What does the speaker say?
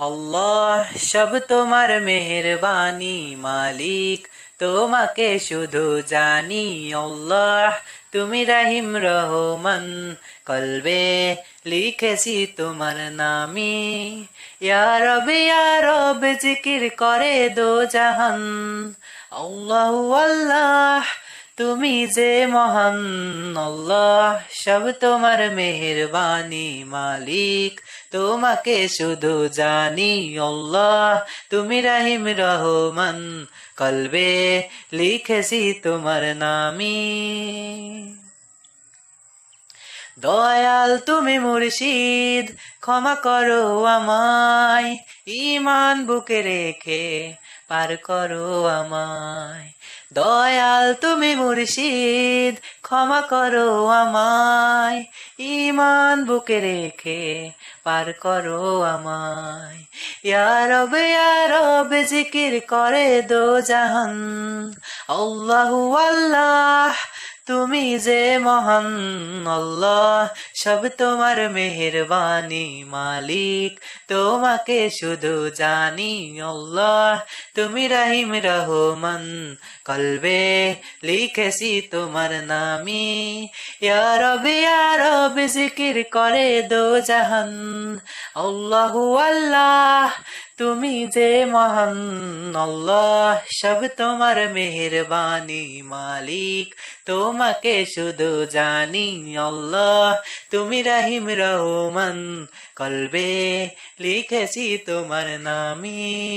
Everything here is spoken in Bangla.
আল্লাহ, সব তোমার মেহরবানি মালিক। তোমাকে শুধু জানি, আল্লাহ, তুমি রাহিম রহমান। কলবে লিখেছি তোমার নামি। ইয়ারব ইয়ারব জিকির করে দো জাহান আল্লাহ আল্লাহ। তুমি যে মহান, আল্লাহ, সব তোমার মেহরবানি মালিক। তোমাকে শুধু জানি, আল্লাহ, তুমি রাহিম রহমান। কলবে লিখেছি তোমার নামি দয়াল তুমি মুর্শিদ, ক্ষমা করো আমায়। ইমান বুকে রেখে পার করো আমায়। দয়াল তুমি মুর্শিদ, ক্ষমা করো আমায়। ইমান বুকে রেখে পার করো আমায়। ইয়ারব ইয়ারব জিকির করে দো জাহান। আল্লাহু আল্লাহ তুমি যে মহান আল্লাহ, সব তোমার মেহরবানি মালিক। তোমাকে শুধু জানি আল্লাহ, তুমি রাহিম রহমান কলবে, লিখেছি তোমার নামি ইয়ারব ইয়ারব জিকির করে দো জাহান। আল্লাহু আল্লাহ তুমি যে মহান, আল্লাহ সব তোমার মেহরবানি মালিক। তোমাকে শুধু জানি, আল্লাহ তুমি রাহিম রহমান। কলবে লিখেছি তোমার নামি